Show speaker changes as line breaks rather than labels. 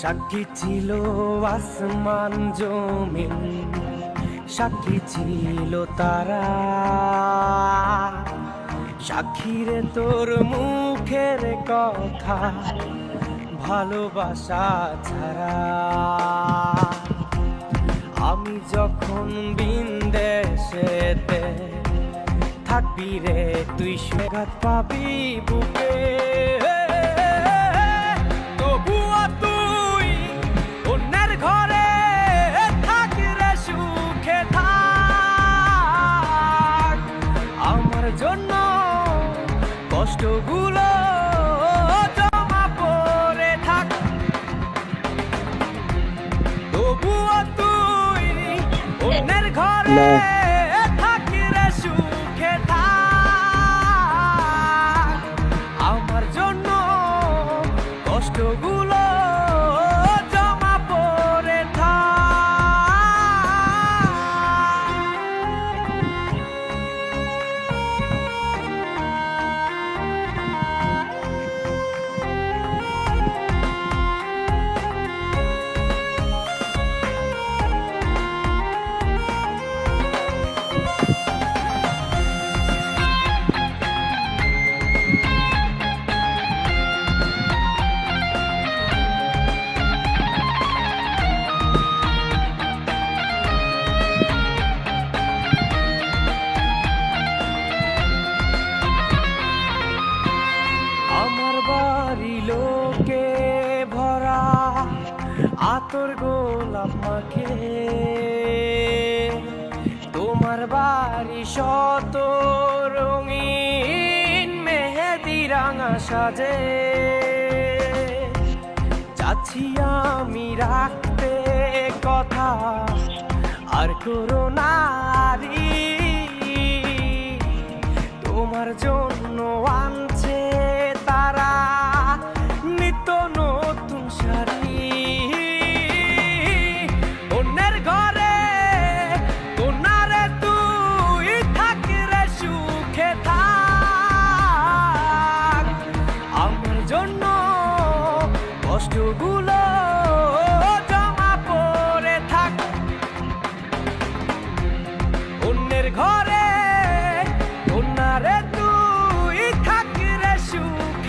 সাক্ষী ছিল আসমান জমিন, সাক্ষী ছিল তারা। সাক্ষীরে তোর মুখের কথা, ভালোবাসা ছাড়া। আমি যখন বিন্দেশেতে থাকবি রে, তুই সুগাত পাবি বুকে। জন্য কষ্টগুলো জমা পড়ে থাক। তবুও ঘরে আতর গোলাপ মাখে তোমার বাড়ি শত রঙিন মেহেদি রাঙা সাজে। যাচ্ছি আমি রাখতে কথা, আর করো নারী। তোমার জন্য ভিডিওগুলো জমা পড়ে থাক। অন্যের ঘর